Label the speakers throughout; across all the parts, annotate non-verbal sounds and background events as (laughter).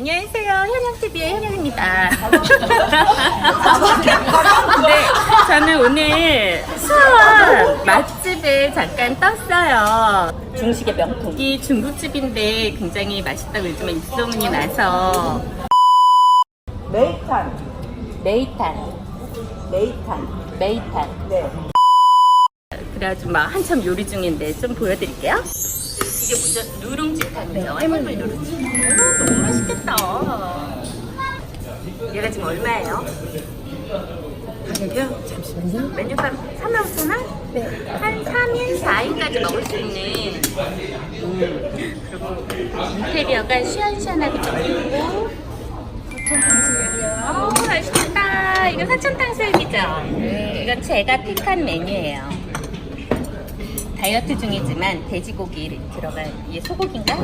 Speaker 1: 안녕하세요. 현영TV의 현영입니다. 네, 저는 오늘 수원 맛집에 잠깐 떴어요. 중식의 명품. 이 중국집인데 굉장히 맛있다고 요즘에 입소문이 나서
Speaker 2: 메이탄,
Speaker 1: 메이탄,
Speaker 2: 메이탄.
Speaker 1: 메이탄.
Speaker 2: 네.
Speaker 1: 그래가지고 막 한참 요리 중인데 좀 보여드릴게요. 이게 뭐죠? 누룽지탕이죠? 해물물 누룽지. 오, 너무 맛있겠 다. 얘가 지금 얼마예요? 가격이요? 잠시만요. 메뉴판 3만 5천 원? 네. 한 3인 4인까지 먹을 수 있는 음, 그리고 인테리어가 시원시원하고 좀 예쁘고 어, 맛있겠다. 이거 사천 탕 수육이죠? 이건 제가 픽한 메뉴예요. 다이어트 중이지만 돼지고기 들어간 이게 소고기인가?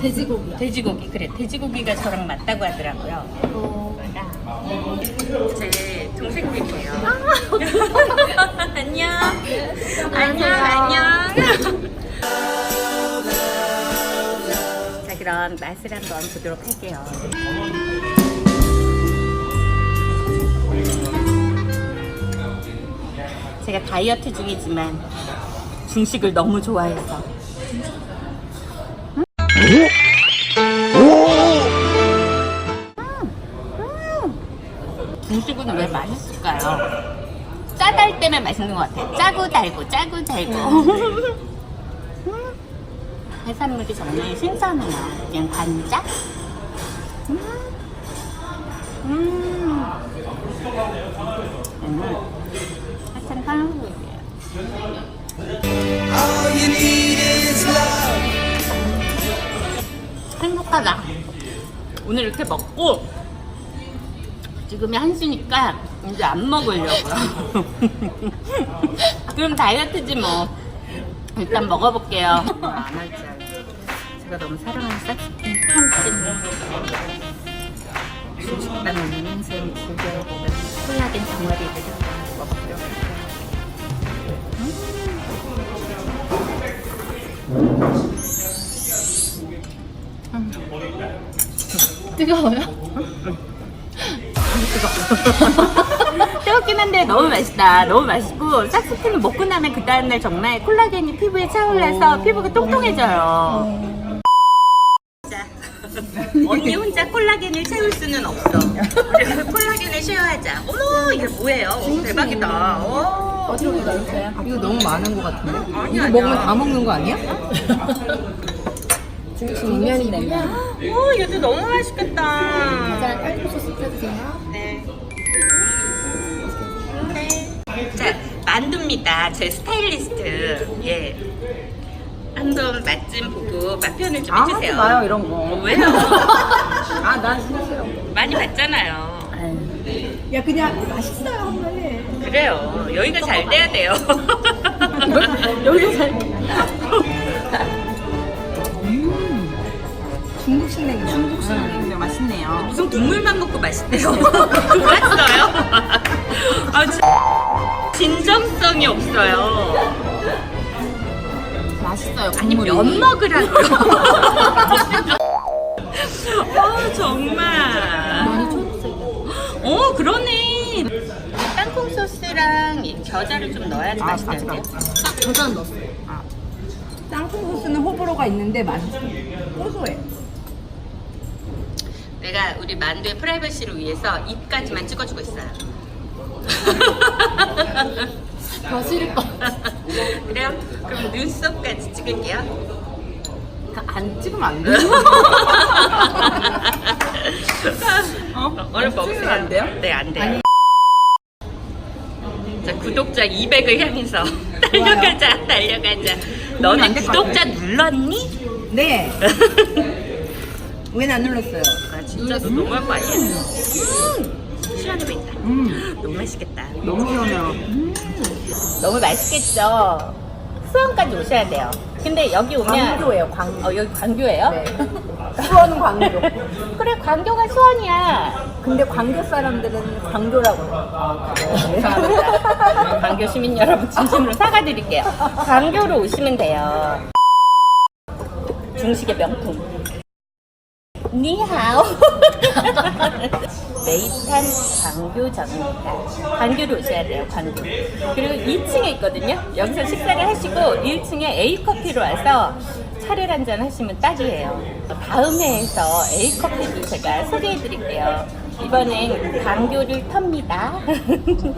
Speaker 3: 돼지고기요.
Speaker 1: 돼지고기 그래 돼지고기가 저랑 맞다고 하더라고요. 제 동생들이에요. (laughs) 안녕. 안녕 안녕. 자 그럼 맛을 한번 보도록 할게요. 제가 다이어트 중이지만 중식을 너무 좋아해서 중식은 왜 맛있을까요? 짜달 때문에 맛있는 것 같아요. 짜고 달고 짜고 달고. 음, 해산물이 정말 신선해요. 그냥. 음. 음. 음. 오늘 이렇게 먹고 지금이 1시니까 이제 안 먹으려고요. (laughs) 그럼 다이어트지 뭐. 일단 먹어볼게요. 제가 너무 사랑하는 싹스킨 탕찜. 식단 없는 인생 즐겨야 되는 콜라겐 덩어리들을
Speaker 3: 뜨거워요? (laughs)
Speaker 1: 뜨겁긴 한데 너무 맛있다. 너무 맛있고 싹스틴을 먹고 나면 그 다음날 정말 콜라겐이 피부에 차올라서 피부가 통통해져요. 자, 언니 혼자 콜라겐을 채울 수는 없어. 우리 콜라겐을 쉐어하자. 어머 이게 뭐예요? 오, 대박이다. 오.
Speaker 3: 어디로 가주세요?
Speaker 2: 이거 너무 많은 것 같은데?
Speaker 1: 아니,
Speaker 2: 이거
Speaker 1: 아니야.
Speaker 2: 먹으면 다 먹는 거 아니야? (laughs)
Speaker 3: 중면이 되면
Speaker 1: 오 이것도 너무 맛있겠다.
Speaker 3: 가장 깔끔 소스 뿌려주세요.
Speaker 1: 네. 네. 자, 만두입니다. 제 스타일리스트. 예. 한번 맛 좀 보고 맛편을 좀
Speaker 2: 아,
Speaker 1: 해주세요.
Speaker 2: 하지 마요, 이런 거.
Speaker 1: 어, 왜요?
Speaker 2: 아, 난 싫어요.
Speaker 1: 많이 봤잖아요.
Speaker 2: 야, 그냥 맛있어요, 한번 해.
Speaker 1: 그래요. 여기가 잘 돼야 돼요. (laughs)
Speaker 2: 여기가 잘. 중국식 냉면. 중국식 냉면 맛있네요.
Speaker 1: 무슨 국물만 먹고 맛있대요. (laughs) 몰랐어요? 아, 진- 진정성이 없어요.
Speaker 2: 맛있어요,
Speaker 1: 아니. 면 먹으라고요. (laughs) 아 정말. 어 그러네. 땅콩 소스랑 이 겨자를 좀 넣어야지
Speaker 2: 아,
Speaker 1: 맛있는데.
Speaker 3: 저장 넣었어요.
Speaker 2: 땅콩 소스는 호불호가 있는데 맛있어. 고소해.
Speaker 1: 내가 우리 만두의 프라이버시를 위해서 입까지만 찍어주고 있어요. (laughs)
Speaker 3: 더 싫을 거.
Speaker 1: 그래요? 그럼 눈썹까지 찍을게요.
Speaker 2: 안 찍으면 안 돼. (laughs)
Speaker 1: 어? 오늘.
Speaker 2: 찍으면 안 돼요?
Speaker 1: 네, 안 돼요. 자, 구독자 200을 향해서 (laughs) 달려가자, 달려가자. 너는
Speaker 2: 안될것
Speaker 1: 구독자 눌렀니?
Speaker 2: 네. 왜 안 눌렀어요?
Speaker 1: 아, 진짜 너 너무할 거 아니야? 음, 시원해 보인다.
Speaker 2: 음,
Speaker 1: 너무 맛있겠다.
Speaker 2: 너무 시원해요.
Speaker 1: 너무 맛있겠죠? 수원까지 오셔야 돼요. 근데 여기 오면
Speaker 2: 광교예요, 광교.
Speaker 1: 어, 여기 광교예요?
Speaker 2: 네. (laughs) 수원은 광교.
Speaker 1: 그래, 광교가 수원이야.
Speaker 2: 근데 광교 사람들은 광교라고 해요.
Speaker 1: 감사합니다. 광교 시민 여러분 진심으로 사과드릴게요. 광교로 오시면 돼요. 중식의 명품. 니하오. 메이탄 광교점입니다. 광교로 오셔야 돼요, 광교. 그리고 2층에 있거든요. 여기서 식사를 하시고 1층에 A커피로 와서 차를 한잔 하시면 딱이에요. 다음 회에서 A커피도 제가 소개해 드릴게요. 이번엔 광교를 텁니다. (laughs)